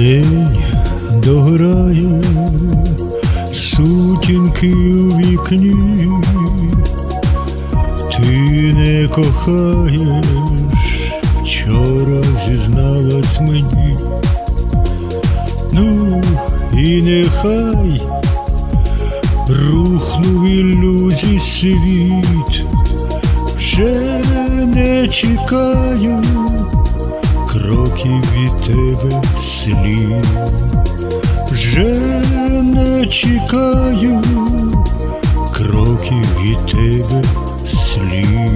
День дограє, сутінки у вікні, ти не кохаєш, вчора зізналась мені. Ну і нехай рухнув ілюзій світ, вже не чекаю кроків від тебе слід, вже не чекаю кроків від тебе слід,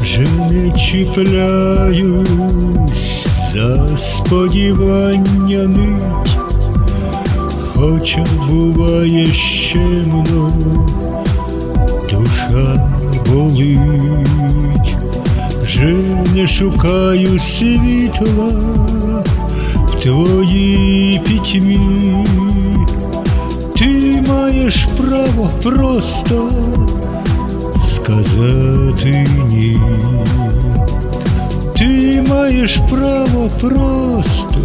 вже не чіпляюсь за сподівання нить, хоча буває щемно, шукаю світла в твоїй пітьмі. Ти маєш право просто сказати ні. Ти маєш право просто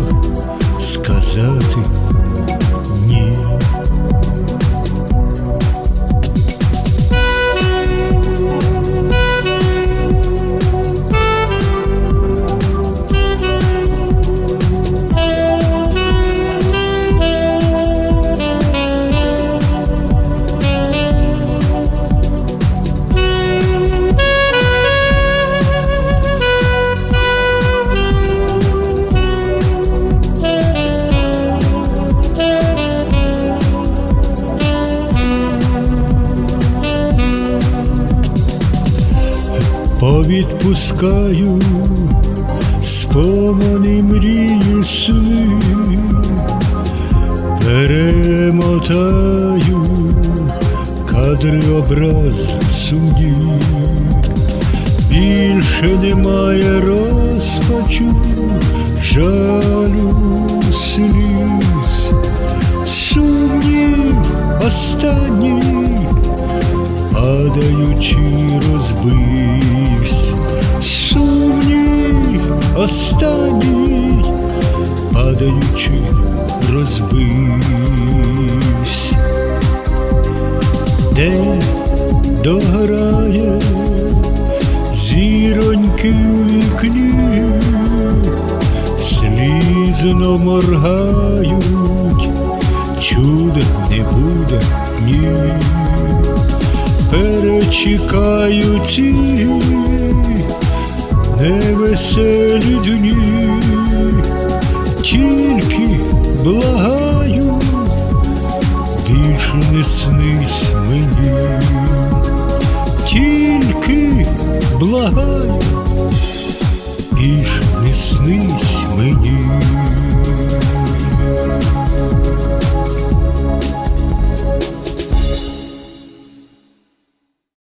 сказати Повідпускаю спомани мрії сни, перемотаю кадри образ сумні, більше немає розпачу, жалю сліз, сумнів останній падаючи розбився, сумнів останній, падаючи розбився, де дограє зіроньки у вікні, слізно моргають, чуда не буде ні перечекаю ці невеселі дні, тільки благаю, більше не снись мені, тільки